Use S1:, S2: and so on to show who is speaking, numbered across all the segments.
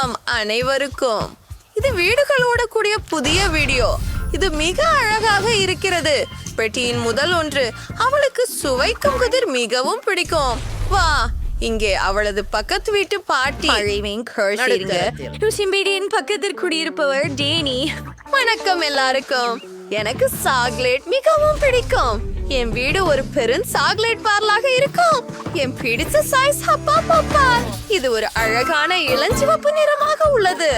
S1: வணக்கம் அனைவருக்கும். இது வீடுகளோட கூடிய புதிய வீடியோ. இது மிக அழகாக இருக்கிறது. பெட்டியின் முதல் ஒன்று அவளுக்கு சுவைக்கும் கதிர் மிகவும் பிடிக்கும். வா இங்கே அவளது பக்கத்து வீட்டு பாட்டி.
S2: பக்கத்தில் குடியிருப்பவர் டேனி.
S1: வணக்கம் எல்லாருக்கும். எனக்கு சாக்லேட் மிகவும் பிடிக்கும். என் வீடு ஒரு பெரும் சாக்லேட் பார்லாக இருக்கும். என் பிடிச்ச சாய்ஸ் அப்பா பாப்பா. இது ஒரு அழகான இளஞ்சிவப்பு நிறமாக உள்ளது.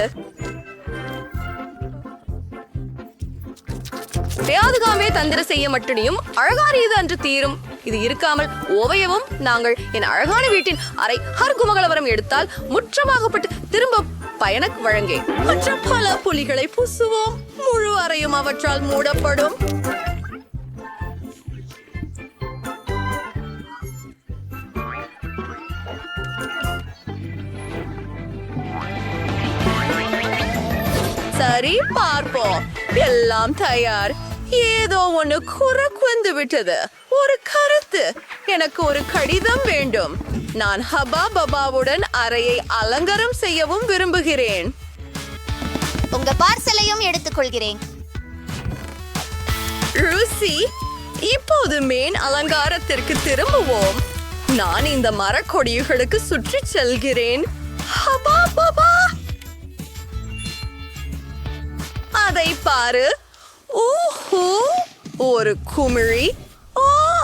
S1: பேதுகாமே தந்திர செய்ய மட்டும் அழகான இது அன்று தீரும். இது இருக்காமல் ஓவையவும் நாங்கள் என் அழகான வீட்டின் அறை ஹர் குமகலவரம் எடுத்தால் முற்றமாகப்பட்டு திரும்ப பயண வழங்கே. மற்ற பல புலிகளை பூசுவோம். முழு அறையும் அவற்றால் மூடப்படும். சரி பார்ப்போம். எல்லாம் தயார். ஏதோ ஒண்ணு குறக்கு வந்து விட்டது. ஒரு கருத்து. எனக்கு ஒரு கடிதம் வேண்டும். நான் ஹபா பபாவுடன் அறையை அலங்காரம் செய்யவும் விரும்புகிறேன்.
S3: உங்க பார்சலையும் எடுத்துக்கொள்கிறேன்.
S1: ருசி இப்போது மேன் அலங்காரத்திற்கு திரும்புவோம். நான் இந்த மரக்கொடிகளுக்கு சுற்றி செல்கிறேன். ஹபா பபா! அதை பாரு. ஊஹூ ஒரு குமிழி. ஓ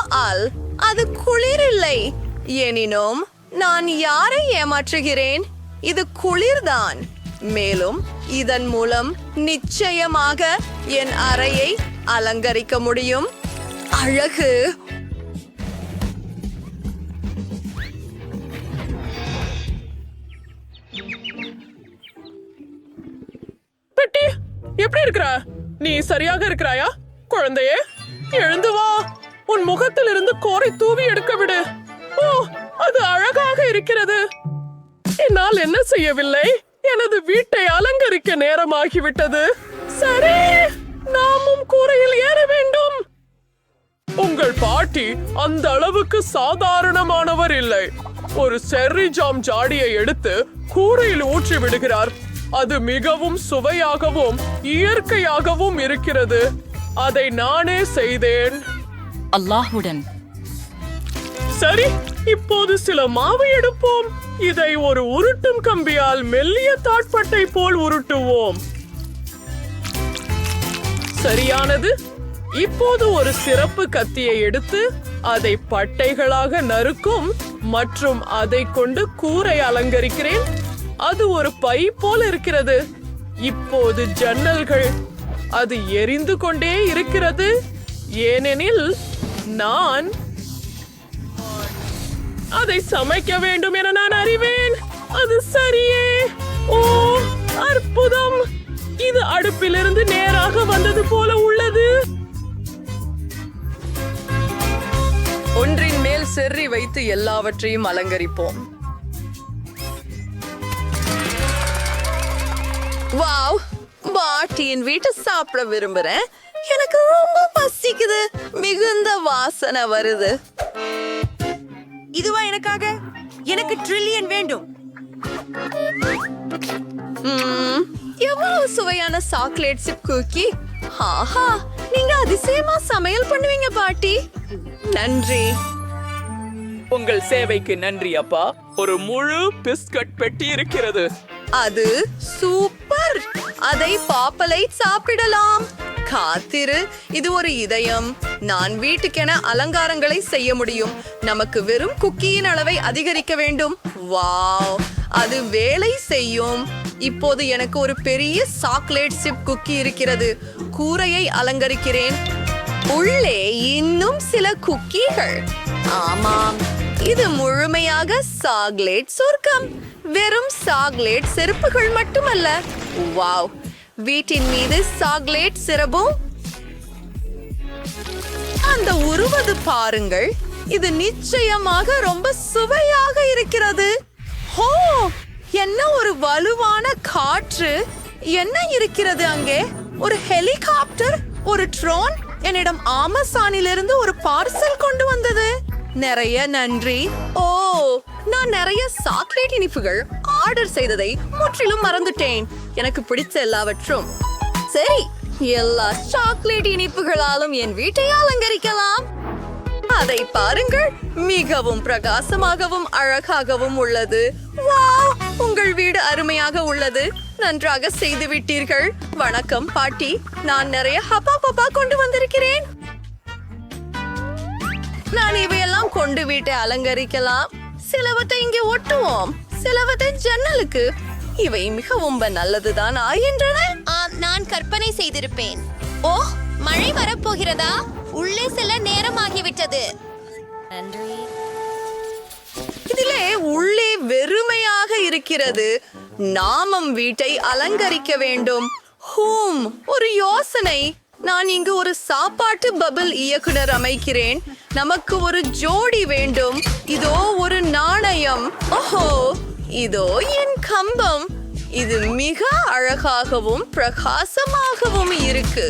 S1: அல் அது குளிர் இல்லை. எனினும் நான் யாரை ஏமாற்றுகிறேன்? இது குளிர்தான். மேலும் இதன் மூலம் நிச்சயமாக என் அறையை அலங்கரிக்க முடியும். அழகு!
S4: எப்படி இருக்கிற? நீ சரியாக இருக்கிறாயா? குழந்தையே எழுந்து வா. உன் முகத்தில் இருந்து கோரை தூவி எடுக்க விடு. ஓ அது அழகாக இருக்கிறது. என்னால் என்ன செய்யவில்லை? எனது வீட்டை அலங்கரிக்க நேரமாகிவிட்டது. சரி நாமும் கூரையில் ஏற வேண்டும். உங்கள் பாட்டி அந்த அளவுக்கு சாதாரணமானவர் இல்லை. ஒரு செர்ரி ஜாம் ஜாடியை எடுத்து கூரையில் ஊற்றி விடுகிறார். அது மிகவும் சுவையாகவும் இயற்கையாகவும் இருக்கிறது. அதை நானே செய்தேன்.
S5: அல்லாஹுடன்
S4: சரி இப்போது சில மாவு எடுப்போம். இதை ஒரு உருட்டும் கம்பியால் மெல்லிய தாட்பட்டை போல் உருட்டுவோம். சரியானது. இப்போது ஒரு சிறப்பு கத்தியை எடுத்து அதை பட்டைகளாக நறுக்கும் மற்றும் அதை கொண்டு கூரை அலங்கரிக்கிறேன். அது ஒரு பை போல இருக்கிறது. இப்போது ஜன்னல்கள் அது எரிந்து கொண்டே இருக்கிறது. ஏனெனில் நான் அதை சமைக்க வேண்டும் என நான் அறிவேன். அது சரியே. ஓ அற்புதம். இது அடுப்பிலிருந்து நேராக வந்தது போல உள்ளது.
S1: ஒன்றின் மேல் செர்ரி வைத்து எல்லாவற்றையும் அலங்கரிப்போம். வாவ் பாட்டியின் வீட்டை சாப்பிட விரும்புறேன். எனக்கு ரொம்ப பசிக்குது. மிகுந்த வாசனை வருது.
S2: இதுவா எனக்காக? எனக்கு ட்ரில்லியன் வேண்டும்.
S1: எவ்வளவு சுவையான சாக்லேட் சிப் குக்கி ஆஹா நீங்க அதிசயமா சமையல் பண்ணுவீங்க பாட்டி. நன்றி.
S4: உங்கள் சேவைக்கு நன்றி அப்பா. ஒரு முழு பிஸ்கட் பெட்டி இருக்கிறது.
S1: அது சூப்பர். அதை பாப்பலை சாப்பிடலாம். காத்திரு இது ஒரு இதயம். நான் வீட்டுக்கென அலங்காரங்களை செய்ய முடியும். நமக்கு வெறும் குக்கியின் அளவை அதிகரிக்க வேண்டும். வாவ் அது வேலை செய்யும். இப்போது எனக்கு ஒரு பெரிய சாக்லேட் சிப் குக்கி இருக்கிறது. கூரையை அலங்கரிக்கிறேன். உள்ளே இன்னும் சில குக்கீகள். ஆமாம் இது முழுமையாக சாக்லேட் சொர்க்கம். வெறும் சாக்லேட் செருப்புகள் மட்டுமல்ல. வாவ். வீட்டின் மீது சாக்லேட் சிறப்பும் அந்த உருவது பாருங்கள். இது நிச்சயமாக ரொம்ப சுவையாக இருக்கிறது. ஹோ! என்ன ஒரு வலுவான காற்று. என்ன இருக்கிறது அங்கே? ஒரு ஹெலிகாப்டர்? ஒரு ட்ரோன்? என்னிடம் ஆமசானிலிருந்து ஒரு பார்சல் கொண்டு வந்தது. நிறைய நன்றி. ஓ! நான் நிறைய சாக்லேட் இனிப்புகள் ஆர்டர் செய்ததை முற்றிலும் மறந்துட்டேன். எனக்கு பிடிச்ச எல்லாவற்றும். சரி எல்லா சாக்லேட் இனிப்புகளாலும் என் வீட்டை அலங்கரிக்கலாம். அதை பாருங்கள் மிகவும் பிரகாசமாகவும் அழகாகவும் உள்ளது. வா உங்கள் வீடு அருமையாக உள்ளது. நன்றாக செய்து விட்டீர்கள். வணக்கம் பாட்டி. நான் நிறைய ஹப்பா பப்பா கொண்டு வந்திருக்கிறேன். நான் இவையெல்லாம் கொண்டு வீட்டை அலங்கரிக்கலாம். சிலவற்றை இங்கே ஒட்டுவோம். சிலவற்றை ஜன்னலுக்கு. இவை மிகவும் நல்லதுதான் ஆகின்றன
S3: ஆம் நான் கற்பனை செய்திருப்பேன். ஓ மழை வரப்போகிறதா? உள்ளே செல்ல நேரமாகிவிட்டது.
S1: இதிலே உள்ளே வெறுமையாக இருக்கிறது. நாமம் வீட்டை அலங்கரிக்க வேண்டும். ஹூம் ஒரு யோசனை. நான் இங்கு ஒரு சாப்பாட்டு பபிள் இயக்குனர் அமைக்கிறேன். நமக்கு ஒரு ஜோடி வேண்டும். இதோ ஒரு நாணயம். ஓஹோ இதோ என் கம்பம். இது மிக அழகாகவும் பிரகாசமாகவும் இருக்கு.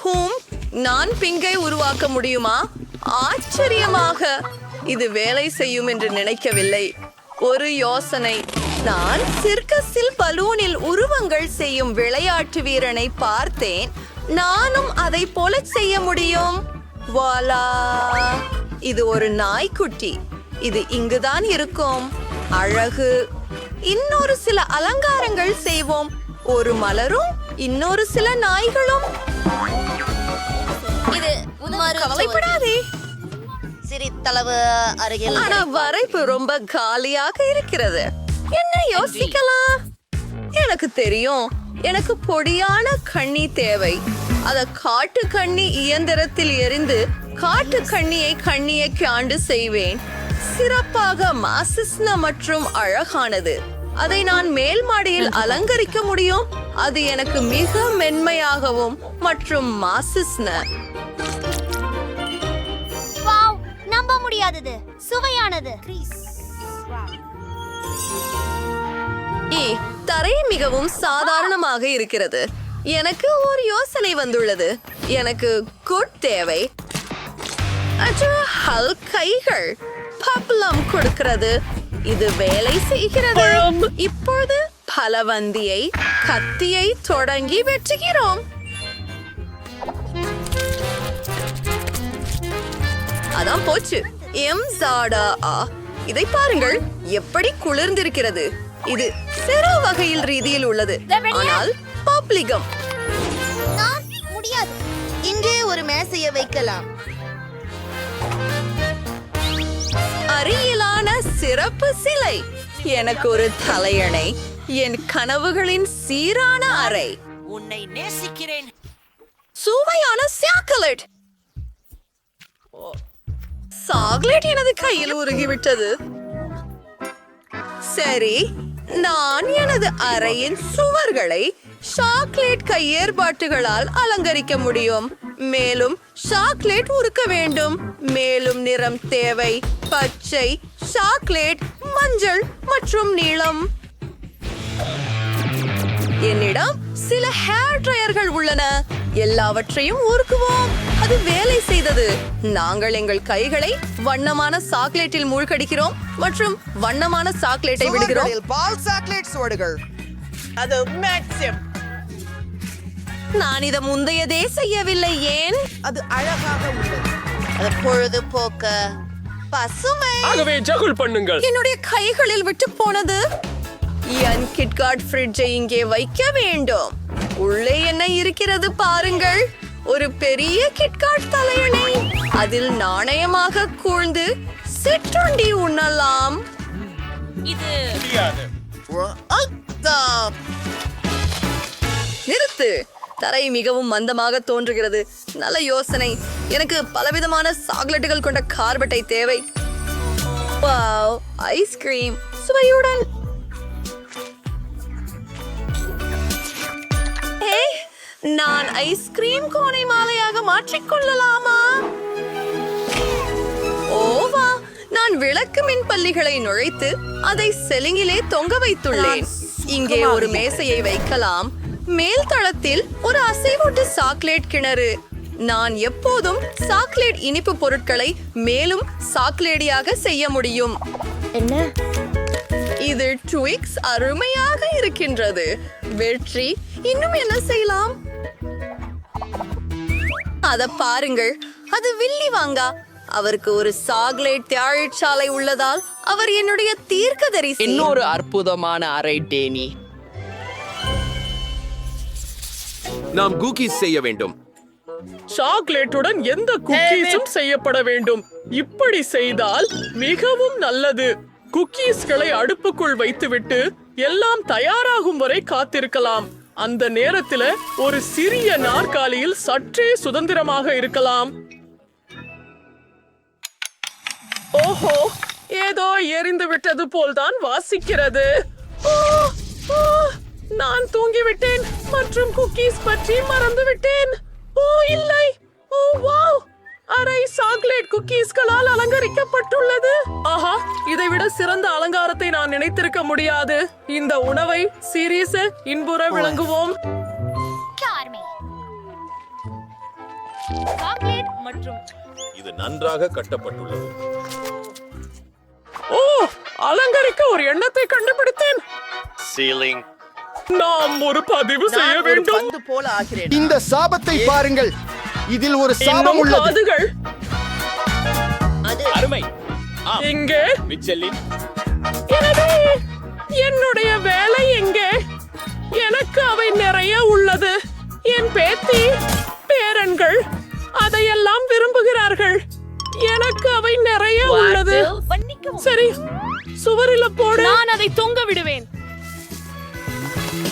S1: ஹூம் நான் பிங்கை உருவாக்க முடியுமா? ஆச்சரியமாக. இது வேலை செய்யும் என்று நினைக்கவில்லை. ஒரு யோசனை. நான் சிர்கஸில் பலூனில் உருவங்கள் செய்யும் விளையாட்டு வீரனை பார்த்தேன். நானும் அதை போல செய்ய முடியும். வாலா. இது ஒரு நாய்க்குட்டி. இது இங்குதான் இருக்கும். அழகு. இன்னொரு சில அலங்காரங்கள் செய்வோம். ஒரு மலரும் இன்னொரு சில நாய்களும்.
S3: இது
S1: கவலைப்படாதே.
S3: சிறித்தளவு அருகில்
S1: ஆனா வரைப்பு ரொம்ப காலியாக இருக்கிறது. என்ன யோசிக்கலாம்? எனக்கு தெரியும். எனக்கு பொடியான கண்ணி தேவை. அத காட்டு கண்ணி இயந்திரத்தில் எரிந்து காட்டு கண்ணியை கண்ணியை காண்டு செய்வேன். சிறப்பாக மாசிஸ்ன மற்றும் அழகானது. அதை நான் மேல் மாடியில் அலங்கரிக்க முடியும்? அது எனக்கு மிக மென்மையாகவும் மற்றும் மாசிஸ்ன.
S3: வாவ் நம்ப முடியாதது. சுவையானது.
S1: தரை மிகவும் சாதாரணமாக இருக்கிறது. எனக்கு ஒரு யோசனை வந்துள்ளது. எனக்கு குட் தேவை. ஹல் கைகள். பப்ளம் கொடுக்கிறது. இது வேலை செய்கிறது. இப்போது பலவந்தியை கத்தியை தொடங்கி வெட்டுகிறோம். அதான் போச்சு. எம் ஜாடா ஆ. இதை பாருங்கள். எப்படி குளிர்ந்திருக்கிறது. இது சிறு வகையில் ரீதியில் உள்ளது. ஆனால் பப்ளிகம்
S3: நான் முடியாது.
S6: இங்கே ஒரு மேசையை வைக்கலாம்.
S1: அருகிலான சிறப்பு சிலை. எனக்கு ஒரு தலையணை. என் கனவுகளின் சீரான அறை.
S2: உன்னை நேசிக்கிறேன்.
S1: சுவையான சாக்லேட். சாக்லேட் எனது கையில் உருகிவிட்டது. சரி நான் எனது அறையின் சுவர்களை சாக்லேட் கையேற்பாட்டுகளால் அலங்கரிக்க முடியும். மேலும் சாக்லேட் உருக்க வேண்டும். மேலும் நிறம் தேவை. பச்சை சாக்லேட் மஞ்சள் மற்றும் நீளம். என்னிடம் சில ஹேர் ட்ரையர்கள் உள்ளன. எல்லாவற்றையும் ஊருக்குவோம் அது வேலை செய்தது. நாங்கள் எங்கள் கைகளை வண்ணமான சாக்லேட்டில் மூழ்கடிக்கிறோம் மற்றும் வண்ணமான சாக்லேட்டை விடுகிறோம்.
S7: பால் சாக்லேட் சுவடுகள்.
S4: அது மேக்ஸிம்
S1: நான் இதை முந்தையதே செய்யவில்லை ஏன்?
S7: அது அழகாக உள்ளது.
S6: அது பொழுதுபோக்க பசுமை.
S4: ஆகவே ஜகுல் பண்ணுங்கள்.
S1: என்னுடைய கைகளில் விட்டு போனது? என் கிட்காட் ஃப்ரிட்ஜை இங்கே வைக்க வேண்டும். உள்ளே என்ன இருக்கிறது பாருங்கள். ஒரு பெரிய கிட்காட் தலையணை. அதில் நாணயமாக கூழ்ந்து சிற்றுண்டி உண்ணலாம்.
S5: இது.
S1: நிறுத்து. தரை மிகவும் மந்தமாக தோன்றுகிறது. நல்ல யோசனை. எனக்கு பலவிதமான சாக்லேட்டுகள் கொண்ட கார்பெட்டை தேவை. வாவ் ஐஸ்கிரீம் சுவையுடன். நான் ஐஸ்கிரீம் கோனை மாலையாக மாற்றிக்கொள்ளலாமா ஓவா நான் விளக்கு மின் பள்ளிகளை நுழைத்து அதை செலிங்கிலே தொங்க வைத்துள்ளேன். இங்கே ஒரு மேசையை வைக்கலாம். மேல் தளத்தில் ஒரு அசைவூட்டு சாக்லேட் கிணறு. நான் எப்போதும் சாக்லேட் இனிப்பு பொருட்களை மேலும் சாக்லேடியாக செய்ய முடியும்.
S3: என்ன?
S1: இது ட்விக்ஸ் அருமையாக இருக்கின்றது. வெற்றி இன்னும் என்ன செய்யலாம்? அத பாருங்கள். அது வில்லி வாங்கா. அவருக்கு ஒரு சாக்லேட் தியாழிச்சாலை உள்ளதால் அவர் என்னுடைய தீர்க்கதரிசி.
S8: இன்னொரு அற்புதமான அறை டேனி.
S9: நாம் குக்கீஸ் செய்ய வேண்டும்.
S4: சாக்லேட்டுடன் எந்த குக்கீஸும் செய்யப்பட வேண்டும். இப்படி செய்தால் மிகவும் நல்லது. குக்கீஸ்களை அடுப்புக்குள் வைத்துவிட்டு எல்லாம் தயாராகும் வரை காத்திருக்கலாம். அந்த நேரத்துல ஒரு சிறிய நாற்காலியில் சற்றே சுதந்திரமாக இருக்கலாம். ஓஹோ ஏதோ எரிந்து விட்டது போல்தான் வாசிக்கிறது. ஓ, ஓ, நான் தூங்கிவிட்டேன் மற்றும் குக்கீஸ் பற்றி மறந்து விட்டேன் ஓ இல்லை. ஓ வாவ். அரை சாக்லேட் குக்கீஸ்களால் அலங்கரிக்கப்பட்டுள்ளது. ஆஹா இதைவிட சிறந்த அலங்காரத்தை நான் நினைத்திருக்க முடியாது. இந்த உணவை சீரியஸ இன்புற விளங்குவோம்.
S9: இது நன்றாக கட்டப்பட்டுள்ளது.
S4: ஓ அலங்கரிக்க ஒரு எண்ணத்தை கண்டுபிடித்தேன்.
S9: சீலிங்
S4: நாம் ஒரு பதிவு செய்ய
S7: நான் ஒரு
S4: வேண்டும்.
S7: பந்து போல ஆகிறேன்.
S10: இந்த சாபத்தை பாருங்கள். இதில் ஒரு சாபம்
S4: இன்னும்
S10: உள்ளது.
S4: காதுகள்.
S8: அருமை. மிச்சலின்
S4: எனவே என்னுடைய வேலை எங்கே? எனக்கு அவை நிறைய உள்ளது. என் பேத்தி பேரன்கள் அதையெல்லாம் விரும்புகிறார்கள். எனக்கு அவை நிறைய உள்ளது. சரி சுவரில போடு.
S5: நான் அதை தொங்க விடுவேன்.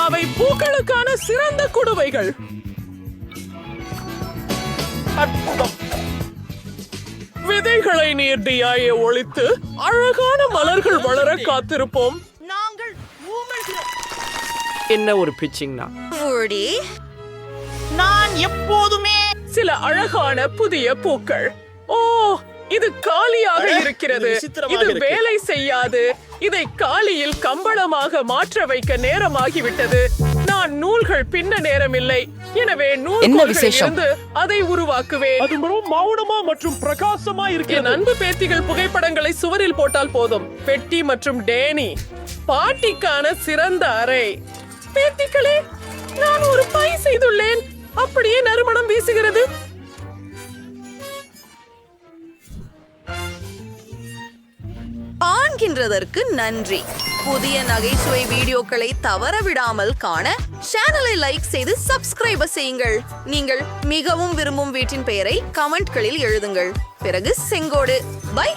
S4: அவை பூக்களுக்கான சிறந்த குடுவைகள். அற்புதம். விதைகளை நீர்டியாய ஒழித்து அழகான மலர்கள் வளர காத்திருப்போம்.
S2: நாங்கள்
S8: என்ன ஒரு பிச்சிங்னா?
S2: நான் எப்போதுமே
S4: சில அழகான புதிய பூக்கள். ஓ இது காலியாக இருக்கிறது. இது வேலை செய்யாது. இதை காலியில் கம்பளமாக மாற்ற வைக்க நேரமாகிவிட்டது. நான் நூல்கள் பின்ன நேரமில்லை. எனவே நூல்களில்
S8: விசேஷம்?
S4: இருந்து அதை உருவாக்குவேன். அது மௌனமா மற்றும் பிரகாசமா இருக்கு என் அன்பு பேத்திகள் புகைப்படங்களை சுவரில் போட்டால் போதும். பெட்டி மற்றும் டேனி பாட்டிக்கான சிறந்த அறை. பேத்திகளே நான் ஒரு பை செய்துள்ளேன். அப்படியே நறுமணம் வீசுகிறது.
S1: சென்றதற்கு நன்றி. புதிய நகைச்சுவை வீடியோக்களை தவற விடாமல் காண சேனலை லைக் செய்து சப்ஸ்கிரைப் செய்யுங்கள். நீங்கள் மிகவும் விரும்பும் வீட்டின் பெயரை கமெண்ட்களில் எழுதுங்கள். பிறகு செங்கோடு. பை.